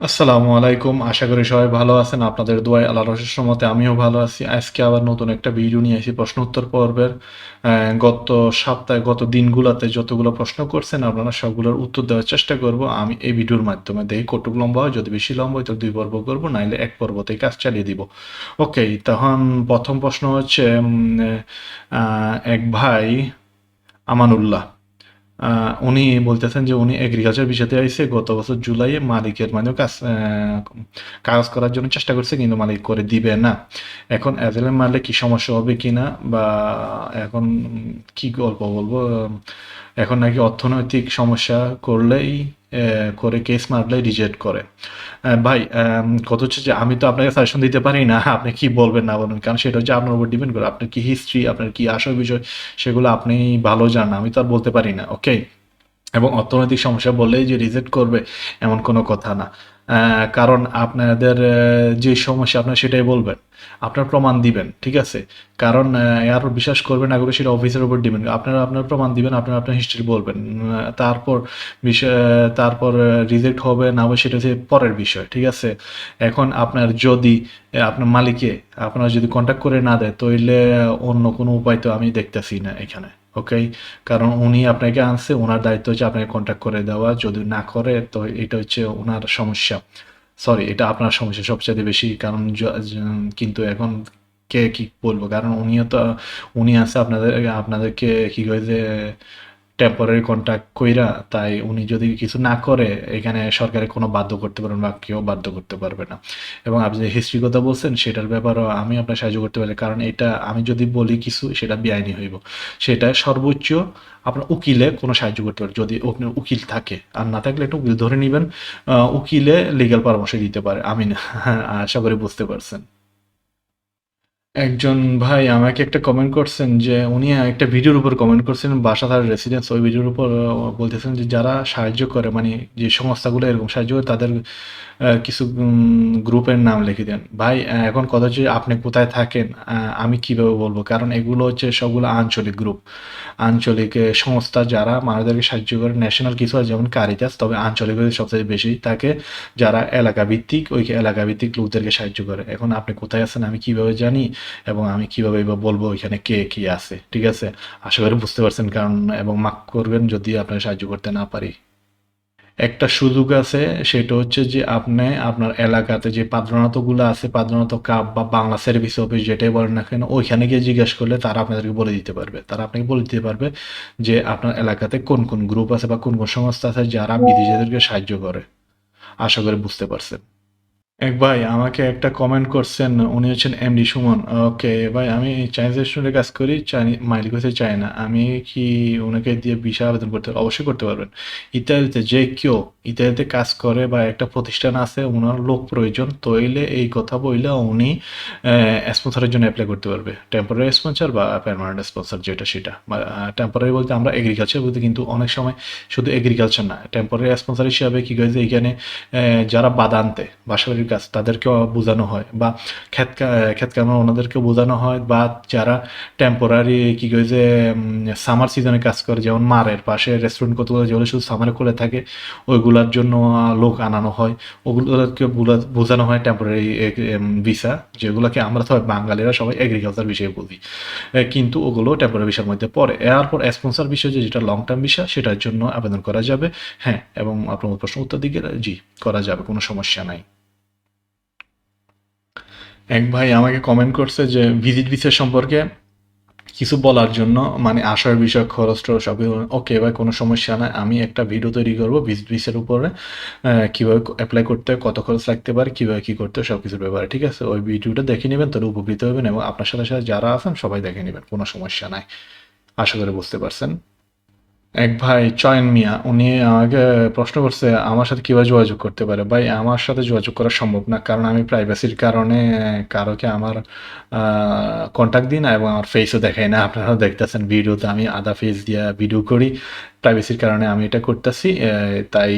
আসসালামু আলাইকুম। আশা করি সবাই ভালো আছেন। আপনাদের দোয়ায় আল্লাহর রহস্যের মতে আমিও ভালো আছি। আজকে আবার নতুন একটা ভিডিও নিয়ে আসি প্রশ্ন উত্তর পর্বের। গত সপ্তাহে, গত দিনগুলোতে যতগুলো প্রশ্ন করছেন, আপনারা সবগুলোর উত্তর দেওয়ার চেষ্টা করব। আমি এই ভিডিওর মাধ্যমে দেখি কটুক লম্বা হয়। যদি বেশি লম্বা হয়, তো দুই পর্ব করব, নাইলে এক পর্বতেই কাজ চালিয়ে দিব। ওকে, তখন প্রথম প্রশ্ন হচ্ছে এক ভাই, আমানুল্লাহ। উনি বলতেছেন যে উনি এগ্রিকালচার বিষয়তে আইসে গত বছর জুলাইয়ে মালিকের মানে কাজ কাজ করার জন্য চেষ্টা করছে, কিন্তু মালিক করে দিবে না। এখন অ্যাজেলের মারলে কি সমস্যা হবে কিনা বা এখন কি গল্প বলব? এখন নাকি অর্থনৈতিক সমস্যা করলেই করে কেস মারলে রিজেক্ট করে। ভাই কত হচ্ছে যে আমি তো আপনাকে সাজেশন দিতে পারি না, আপনি কি বলবেন না বলবেন কারণ সেটা হচ্ছে আপনার উপর ডিপেন্ড করে। আপনার কি হিস্ট্রি আপনার কি আসল বিষয়, সেগুলো আপনি ভালো জানেন, আমি তো আর বলতে পারি না ওকে এবং অর্থনৈতিক সমস্যা বললেই যে রিজেক্ট করবে এমন কোনো কথা না। কারণ আপনাদের যে সমস্যা আপনার সেটাই বলবেন, আপনার প্রমাণ দিবেন, ঠিক আছে? কারণ আর বিশ্বাস করবেন করে সেটা অফিসের উপর ডিপেন্ড আপনারা, আপনার প্রমাণ দিবেন, আপনার আপনার হিস্ট্রি বলবেন। তারপর বিষয় তারপর রিজেক্ট হবে না হবে সেটা হচ্ছে পরের বিষয়, ঠিক আছে? এখন আপনার যদি আপনার মালিকে, আপনার যদি কন্ট্যাক্ট করে না দেয় তাহলে অন্য কোনো উপায় তো আমি দেখতেছি না এখানে। ওকে কারণ উনি আপনাকে আনছে, ওনার দায়িত্ব হচ্ছে আপনাকে কন্ট্যাক্ট করে দেওয়া। যদি না করে, তো এটা হচ্ছে ওনার সমস্যা। সরি এটা আপনার সমস্যা সবচেয়ে বেশি। কারণ কিন্তু এখন কে কি বলব? কারণ উনিও তো, উনি আছে আপনাদের, আপনাদেরকে কি যে টেম্পোরারি কন্ট্যাক্ট কইরা তাই উনি যদি কিছু না করে, এখানে সরকারে কোনো বাধ্য করতে পারবেন বা কেউ বাধ্য করতে পারবে না। এবং আপনি যে হিস্ট্রি কথা বলছেন, সেটার ব্যাপারেও আমি আপনার সাহায্য করতে পারি। কারণ এটা আমি যদি বলি কিছু, সেটা বেআইনি হইব। সেটা সর্বোচ্চ আপনার উকিলে কোনো সাহায্য করতে পারে। যদি আপনার উকিল থাকে, আর না থাকলে একটা উকিল ধরে নেবেন উকিলে লিগ্যাল পরামর্শ দিতে পারে। আমি আশা করি বুঝতে পারছেন। একজন ভাই আমাকে একটা কমেন্ট করছেন যে, উনি একটা ভিডিওর উপর কমেন্ট করছেন বাসা তার রেসিডেন্স ওই ভিডিওর উপর বলতেছেন যে যারা সাহায্য করে মানে যে সংস্থাগুলো এরকম সাহায্য করে, তাদের কিছু গ্রুপের নাম লিখে দেন। ভাই এখন কথা হচ্ছে আপনি কোথায় থাকেন? আমি কীভাবে বলব? কারণ এগুলো হচ্ছে সবগুলো আঞ্চলিক গ্রুপ আঞ্চলিক সংস্থা যারা মানুষদেরকে সাহায্য করে ন্যাশনাল কিছু আছে যেমন কারিতাস তবে আঞ্চলিক সবচেয়ে বেশি থাকে যারা এলাকা ভিত্তিক ওই এলাকা ভিত্তিক লোকদেরকে সাহায্য করে। এখন আপনি কোথায় আছেন, আমি কীভাবে জানি? এবং আমি কীভাবে বা বলব এখানে কে কি আছে ঠিক আছে? আশা করি বুঝতে পারছেন কারণ এবং মাক করবেন যদি আপনার সাহায্য করতে না পারি। একটা সুযোগ আছে সেটা হচ্ছে যে আপনি আপনার এলাকাতে যে পাদ্রনাতগুলো আছে পাদ্রনাত কাপ বা বাংলা সার্ভিস অফিস যেটাই বলেন না কেন ওইখানে গিয়ে জিজ্ঞেস করলে তারা আপনাদেরকে বলে দিতে পারবে। তারা আপনাকে বলে দিতে পারবে যে আপনার এলাকাতে কোন কোন গ্রুপ আছে বা কোন কোন সংস্থা আছে যারা বিদেশিদেরকে সাহায্য করে। আশা করি বুঝতে পারছেন। এক ভাই, আমাকে একটা কমেন্ট করছেন, উনি হচ্ছেন এমডি সুমন। ওকে ভাই, আমি চাইনিজ রেস্টুরেন্টে কাজ করি চাইনি মাইল হচ্ছে চায়না আমি কি ওনাকে দিয়ে ভিসা আবেদন করতে, অবশ্যই করতে পারবেন। ইতালিতে যে কেউ, ইতালিতে কাজ করে বা একটা প্রতিষ্ঠান আছে ওনার লোক প্রয়োজন তৈলে এই কথা বইলে উনি স্পন্সরের জন্য অ্যাপ্লাই করতে পারবে। টেম্পোরারি স্পন্সর বা পার্মানেন্ট স্পন্সর যেটা সেটা। টেম্পোরারি বলতে আমরা এগ্রিকালচার বলতে কিন্তু অনেক সময় শুধু এগ্রিকালচার না। টেম্পোরারি স্পন্সর হিসাবে কি করেছে, এখানে যারা বাদান্তে কাজ তাদেরকেও বোঝানো হয় বা কা- ক্ষেত কামরা ওনাদেরকে বোঝানো হয় বা যারা টেম্পোরারি কি যে সামার সিজনে কাজ করে যেমন মারের পাশে রেস্টুরেন্ট কতগুলো যেগুলো শুধু সামারে খুলে থাকে ওইগুলার জন্য লোক আনানো হয়। ওগুলোকে বোঝানো হয় টেম্পোরারি ভিসা যেগুলোকে আমরা তো বাঙালিরা সবাই এগ্রিকালচার বিষয়ে এ, কিন্তু ওগুলো টেম্পোরারি ভিসার মধ্যে পড়ে। এরপর স্পন্সর বিষয় যেটা লং টার্ম ভিসা সেটার জন্য আবেদন করা যাবে। হ্যাঁ এবং আপনার প্রশ্ন উত্তর দিকে জি করা যাবে কোনো সমস্যা নাই। এক ভাই আমাকে কমেন্ট করছে যে ভিজিট ভিসা সম্পর্কে কিছু বলার জন্য মানে আসার বিষয় খরচ টরচ সব ওকে ভাই কোনো সমস্যা নাই আমি একটা ভিডিও তৈরি করব ভিজিট ভিসার উপরে কীভাবে অ্যাপ্লাই করতে হয়, কত খরচ লাগতে পারে কীভাবে কী করতে হয় সব কিছুর ব্যাপারে ঠিক আছে? ওই ভিডিওটা দেখে নেবেন তাহলে উপকৃত হবেন এবং আপনার সাথে সাথে যারা আছেন সবাই দেখে নেবেন কোনো সমস্যা নাই। আশা করে বুঝতে পারছেন। এক ভাই চয়ন মিয়া, উনি আমাকে প্রশ্ন করছে, আমার সাথে কীভাবে যোগাযোগ করতে পারে? ভাই, আমার সাথে যোগাযোগ করা সম্ভব না, কারণ আমি প্রাইভেসির কারণে কারোকে আমার কন্ট্যাক্ট দিই না এবং আমার ফেসও দেখাই না। আপনারাও দেখতেছেন ভিডিওতে আমি আধা ফেস দিয়ে ভিডিও করি। প্রাইভেসির কারণে আমি এটা করতেছি তাই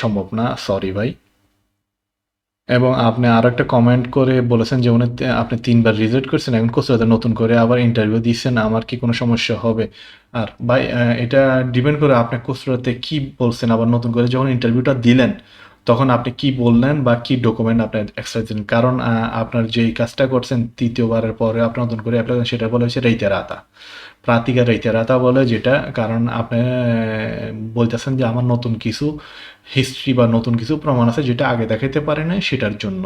সম্ভব না সরি ভাই। এবং আপনি আরও একটা কমেন্ট করে বলেছেন যে উনি আপনি তিনবার রিজেক্ট করছেন, এখন কোথাও নতুন করে আবার ইন্টারভিউ দিচ্ছেন, আমার কি কোনো সমস্যা হবে? আর ভাই এটা ডিপেন্ড করে আপনি কোসরাতে কি বলছেন, আবার নতুন করে যখন ইন্টারভিউটা দিলেন, তখন আপনি কি বললেন বা কি ডকুমেন্ট আপনি এক্সট্রা দিলেন? কারণ আপনার যেই কাজটা করছেন, তৃতীয়বারের পরে আপনি নতুন করে অ্যাপ্লাই করেন সেটা বলে হচ্ছে রেইতে রাতা। প্রাতিকা রেইতে রাতা বলে যেটা, কারণ আপনি বলতেছেন যে আমার নতুন কিছু হিস্ট্রি বা নতুন কিছু প্রমাণ আছে যেটা আগে দেখাতে পারে নাই, সেটার জন্য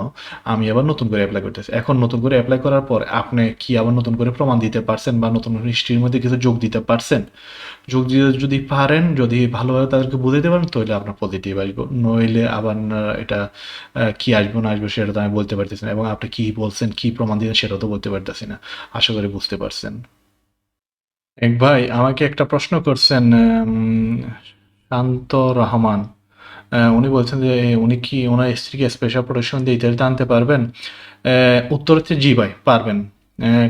আমি আবার নতুন করে অ্যাপ্লাই করতেছি। এখন নতুন করে অ্যাপ্লাই করার পর আপনি কি আবার নতুন করে প্রমাণ দিতে পারছেন বা নতুন হিস্ট্রির মধ্যে কিছু যোগ দিতে পারছেন? যোগ দিতে যদি পারেন, যদি ভালোভাবে তাদেরকে বুঝাইতে পারেন, তাহলে আপনার পজিটিভ আসবে। নইলে আবার এটা কি আসব না আসবে সেটা তো আমি বলতে পারতেছি না। এবং আপনি কি বলছেন, কি প্রমাণ দিয়েছেন সেটাও তো বলতে পারতেছি না। আশা করি বুঝতে পারছেন। এক ভাই, আমাকে একটা প্রশ্ন করছেন শান্ত রহমান। উনি বলছেন যে উনি কি ওনার স্ত্রীকে স্পেশাল প্রোটেকশন দিয়ে ইতালিতে আনতে পারবেন? উত্তর হচ্ছে, জি ভাই, পারবেন।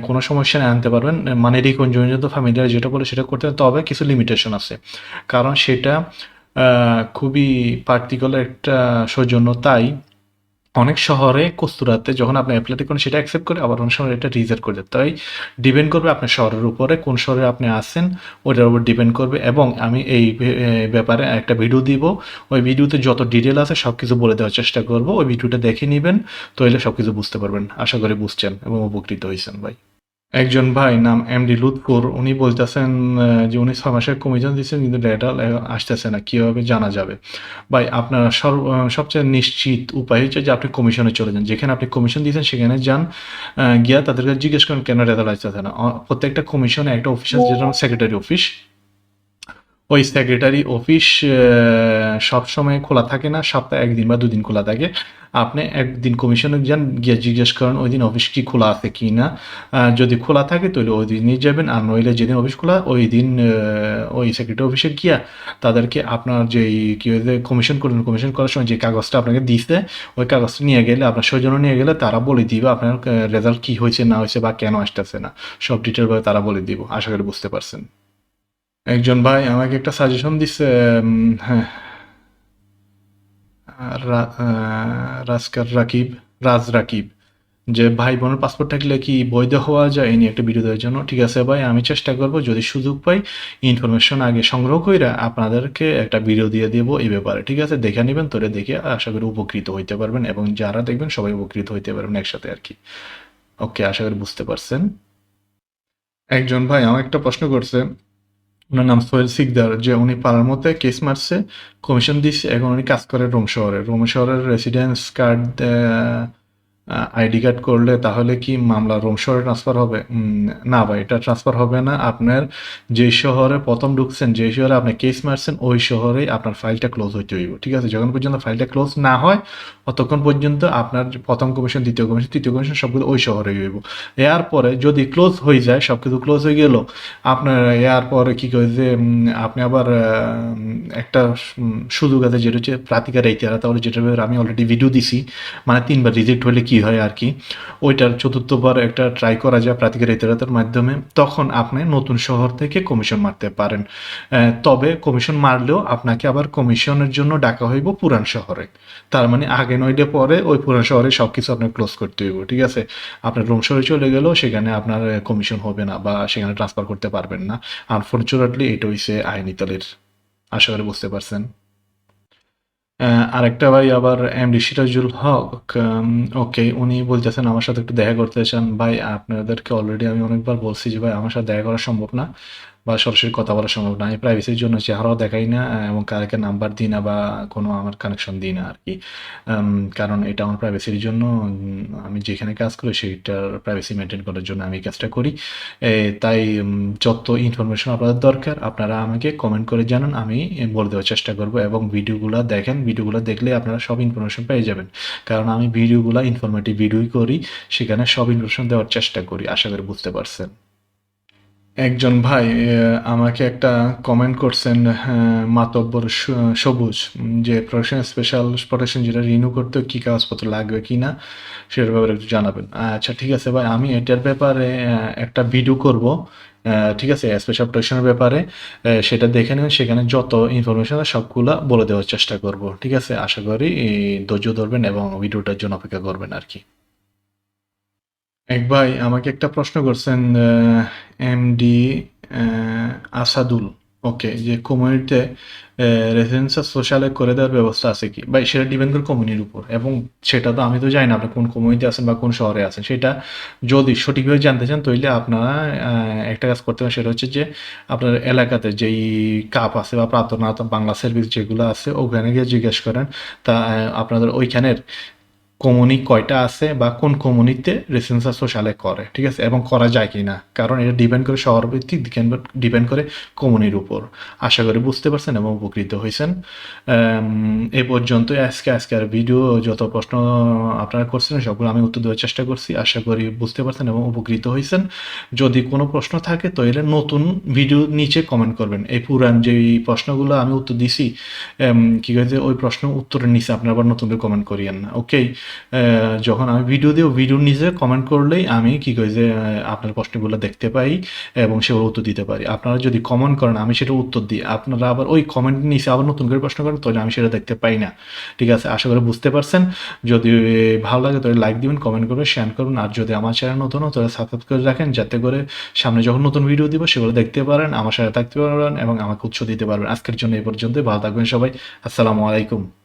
কোনো সমস্যা নেই, আনতে পারবেন। মানে রিকনজনিত ফ্যামিলিয়ার যেটা বলে সেটা করতে তবে কিছু লিমিটেশন আছে। কারণ সেটা খুবই পার্টিকুলার একটা সৌজন্য, তাই অনেক শহরে কস্তুরাতে যখন আপনি অ্যাপ্লাই করেন, সেটা অ্যাকসেপ্ট করে আবার অনেক শহরে এটা রিজেক্ট করে দেয়। তাই ডিপেন্ড করবে আপনার শহরের উপরে, কোন শহরে আপনি আসেন ওইটার উপর ডিপেন্ড করবে এবং আমি এই ব্যাপারে একটা ভিডিও দিব। ওই ভিডিওতে যত ডিটেল আছে সব কিছু বলে দেওয়ার চেষ্টা করব। ওই ভিডিওটা দেখে নেবেন, তাহলে সব কিছু বুঝতে পারবেন। আশা করি বুঝছেন এবং উপকৃত হয়েছেন ভাই। একজন ভাই নাম এমডি লুৎফুর, উনি বলতেছেন যে উনি ছয় মাসের কমিশন দিচ্ছেন কিন্তু ডেটা আসতেছে না, কীভাবে জানা যাবে? ভাই, আপনার সবচেয়ে নিশ্চিত উপায় হচ্ছে যে আপনি কমিশনে চলে যান। যেখানে আপনি কমিশন দিয়েছেন সেখানে যান গিয়া তাদেরকে জিজ্ঞেস করেন, কেন রেজাল্ট আসতেছে না? প্রত্যেকটা কমিশনে একটা অফিস আছে, যেটা সেক্রেটারি অফিস ওই সেক্রেটারি অফিস সবসময় খোলা থাকে না, সপ্তাহে একদিন বা দুদিন খোলা থাকে। আপনি একদিন কমিশনে যান, গিয়ে জিজ্ঞেস করেন, ওই দিন অফিস কি খোলা আছে কি না? যদি খোলা থাকে, তাহলে ওই দিনই যাবেন। আর নইলে যেদিন অফিস খোলা, ওই দিন ওই সেক্রেটারি অফিসে গিয়া তাদেরকে আপনার যে কি কমিশন করলেন কমিশন করার সময় যে কাগজটা আপনাকে দিছে, ওই কাগজটা নিয়ে গেলে, আপনার সৌজন্য নিয়ে গেলে তারা বলে দিবে আপনার রেজাল্ট কি হয়েছে, না হয়েছে বা কেন আসতেছে না। সব ডিটেলভাবে তারা বলে দিব, আশা করি বুঝতে পারছেন। একজন ভাই আমাকে একটা সাজেশন দিচ্ছে হ্যাঁ। রাজকার রাকিব, রাজ রাকিব, যে ভাই বোনের পাসপোর্ট থাকলে কি বৈধ হওয়া যায়? এই নিয়ে একটা ভিডিও দেওয়ার জন্য। ঠিক আছে ভাই, আমি চেষ্টা করব, যদি সুযোগ পাই ইনফরমেশন আগে সংগ্রহ করে আপনাদেরকে একটা ভিডিও দিয়ে দেব এই ব্যাপারে। ঠিক আছে, দেখে নেবেন, তোরে দেখে আশা করি উপকৃত হইতে পারবেন এবং যারা দেখবেন সবাই উপকৃত হইতে পারবেন একসাথে আর কি। ওকে আশা করি বুঝতে পারছেন। একজন ভাই আমার একটা প্রশ্ন করছে ওনার নাম সোহেল সিকদার, যে উনি পাড়ার মধ্যে কেস মারছে কমিশন দিচ্ছে এখন উনি কাজ করে রোম শহরে। রোম শহরের রেসিডেন্স কার্ড আইডি কার্ড করলে তাহলে কি মামলা রোম শহরে ট্রান্সফার হবে? না ভাই, এটা ট্রান্সফার হবে না। আপনার যে শহরে প্রথম ঢুকছেন যে শহরে আপনি কেস মারছেন, ওই শহরেই আপনার ফাইলটা ক্লোজ হইতে হইব, ঠিক আছে? যখন পর্যন্ত ফাইলটা ক্লোজ না হয়, ততক্ষণ পর্যন্ত আপনার প্রথম কমিশন দ্বিতীয় কমিশন তৃতীয় কমিশন সবগুলো ওই শহরে হইব। এর পরে যদি ক্লোজ হয়ে যায় সব কিছু ক্লোজ হয়ে গেল, আপনার এর পরে কি করে যে আপনি আবার একটা সুযোগ আছে, যেটা হচ্ছে প্রাতিকার ইতিহাস তাহলে যেটা আমি অলরেডি ভিডিও দিছি মানে তিনবার রিজেক্ট হলে কি হয় আর কি। ওইটার চতুর্থবার একটা ট্রাই করা যায় প্রাতিকার ইতিহাসের মাধ্যমে। তখন আপনি নতুন শহর থেকে কমিশন মারতে পারেন। তবে কমিশন মারলেও আপনাকে আবার কমিশনের জন্য ডাকা হইব পুরান শহরে। তার মানে আগে নইলে পরে ওই পুরান শহরে সব কিছু আপনার ক্লোজ করতে হইব, ঠিক আছে? আপনার রুম শহরে চলে গেলেও সেখানে আপনার কমিশন হবে না বা সেখানে ট্রান্সফার করতে পারবেন না। আনফর্চুনেটলি এটা হইছে আইন ইতালির। আশা করি বুঝতে পারছেন। আরেকটা ভাই আবার এমডি সিরাজুল হক ওকে উনি বলতেছেন আমার সাথে একটু দেখা করতে চান। ভাই, আপনাদেরকে অলরেডি আমি অনেকবার বলছি যে, ভাই, আমার সাথে দেখা করা সম্ভব না। বা সরাসরি কথা বলা সম্ভব না। আমি প্রাইভেসির জন্য চেহারাও দেখাই না এবং কারকে নাম্বার দিই না বা কোনো আমার কানেকশন দিই না আর কি কারণ এটা আমার প্রাইভেসির জন্য আমি যেখানে কাজ করি সেইটার প্রাইভেসি মেনটেন করার জন্য আমি কাজটা করি। তাই যত ইনফরমেশন আপনাদের দরকার, আপনারা আমাকে কমেন্ট করে জানান, আমি বলে দেওয়ার চেষ্টা করব এবং ভিডিওগুলো দেখেন। ভিডিওগুলো দেখলে আপনারা সব ইনফরমেশন পেয়ে যাবেন। কারণ আমি ভিডিওগুলো ইনফরমেটিভ ভিডিওই করি, সেখানে সব ইনফরমেশন দেওয়ার চেষ্টা করি, আশা করি বুঝতে পারছেন। একজন ভাই আমাকে একটা কমেন্ট করছেন মাতব্বর সবুজ, যে প্রোটেকশন স্পেশাল প্রোটেকশন যেটা রিনিউ করতে কি কাগজপত্র লাগবে কি না, সেটার ব্যাপারে একটু জানাবেন। আচ্ছা ঠিক আছে ভাই, আমি এটার ব্যাপারে একটা ভিডিও করব ঠিক আছে স্পেশাল প্রোটেকশনের ব্যাপারে সেটা দেখে নেবেন সেখানে যত ইনফরমেশন সবগুলা বলে দেওয়ার চেষ্টা করব, ঠিক আছে? আশা করি ধৈর্য ধরবেন এবং ভিডিওটার জন্য অপেক্ষা করবেন আর কি। এক ভাই আমাকে একটা প্রশ্ন করছেন এমডি আসাদুল। ওকে, যে কমিউনিটিতে রেসিডেন্সিয়াল সোশ্যালে করে দেওয়ার ব্যবস্থা আছে কি? বা সেটা ডিপেন্ড করে কমিউনিটির উপর। এবং সেটা তো আমি তো জানি না আপনি কোন কমিউনিটি আছেন বা কোন শহরে আছেন। সেটা যদি সঠিকভাবে জানতে চান, তাহলে আপনারা একটা কাজ করতে পারেন। সেটা হচ্ছে যে আপনার এলাকাতে যেই কাপ আছে বা প্রার্থনা, বাংলা সার্ভিস যেগুলো আছে, ওখানে গিয়ে জিজ্ঞেস করেন। তা আপনাদের ওইখানের কমুনি কয়টা আছে বা কোন কমুনিতে রেসিডেন্সিয়াল সোশ্যালে করে, ঠিক আছে? এবং করা যায় কি না কারণ এটা ডিপেন্ড করে শহর ভিত্তিক ডিপেন্ড করে কমুনির উপর। আশা করি বুঝতে পারছেন এবং উপকৃত হয়েছেন। এ পর্যন্ত আজকে আজকের ভিডিও যত প্রশ্ন আপনারা করছেন, সবগুলো আমি উত্তর দেওয়ার চেষ্টা করছি। আশা করি বুঝতে পারছেন এবং উপকৃত হয়েছেন। যদি কোনো প্রশ্ন থাকে তাহলে নতুন ভিডিও নিচে কমেন্ট করবেন। এই পুরান যে প্রশ্নগুলো আমি উত্তর দিছি কি হয়েছে ওই প্রশ্ন উত্তরের নিচে আপনারা আবার নতুন করে কমেন্ট করিয়েন না ওকে যখন আমি ভিডিও দিই ভিডিওর নিচে কমেন্ট করলেই আমি কি করি যে আপনার প্রশ্নগুলো দেখতে পাই এবং সেগুলো উত্তর দিতে পারি। আপনারা যদি কমেন্ট করেন, আমি সেটা উত্তর দিই। আপনারা আবার ওই কমেন্ট নিচে আবার নতুন করে প্রশ্ন করেন, তাহলে আমি সেটা দেখতে পাই না। ঠিক আছে? আশা করি বুঝতে পারছেন। যদি ভালো লাগে, তাহলে লাইক দিবেন কমেন্ট করবেন শেয়ার করুন। আর যদি আমার চ্যানেল নতুন হয়, তাহলে সাবস্ক্রাইব করে রাখেন, যাতে করে সামনে যখন নতুন ভিডিও দিব, সেগুলো দেখতে পারেন, আমার সাথে থাকতে পারবেন এবং আমাকে উৎস দিতে পারবেন। আজকের জন্য এই পর্যন্ত ভালো থাকবেন সবাই। আসসালামু আলাইকুম।